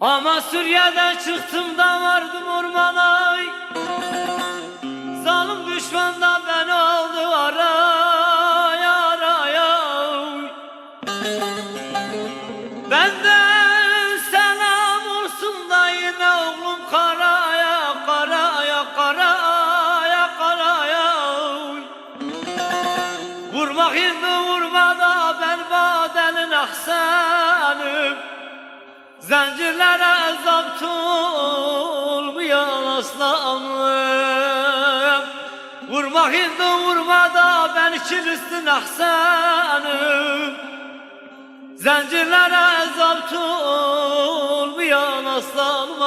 Ama Suriye'den çıktım da vardım ormana Zalim düşman da beni aldı araya araya Benden selam olsun da yine oğlum karaya karaya karaya karaya Vurmak indi vurma da ben badenin ahsenim Zincirlere zapt olmayan aslanım. Vurmak indi vurma da ben kilistin ahsenim Zincirlere zapt olmayan aslanım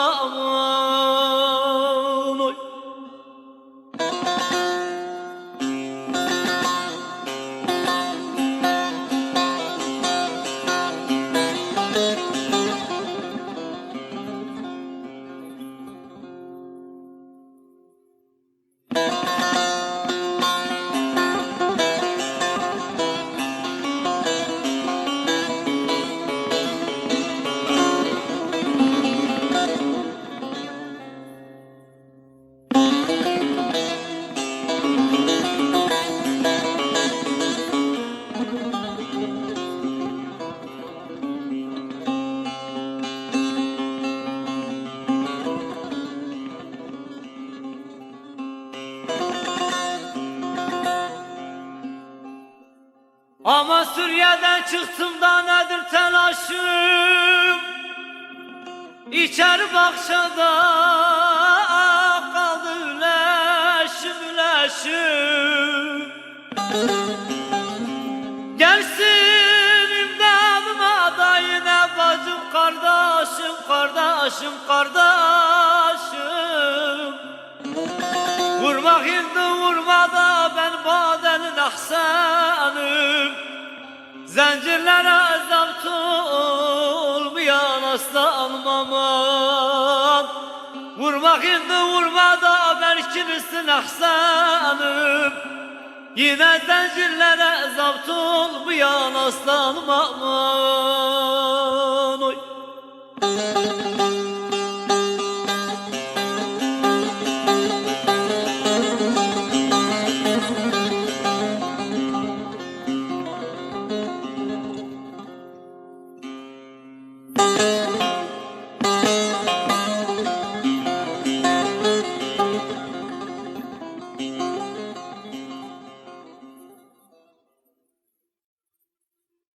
Ama Suriye'den çıktım da nedir telaşım? İçeri bahçede kaldı leşim leşim Gelsin imdadıma da yine bacım kardeşim kardeşim kardeşim. Vurmak indi vurma da ben baden ahsanım. Zincirlere zapt olmayan asla almamam Vurmak indi vurma da belkinirsin ahsanım. Yine zincirlere zapt olmayan asla almamam Oy.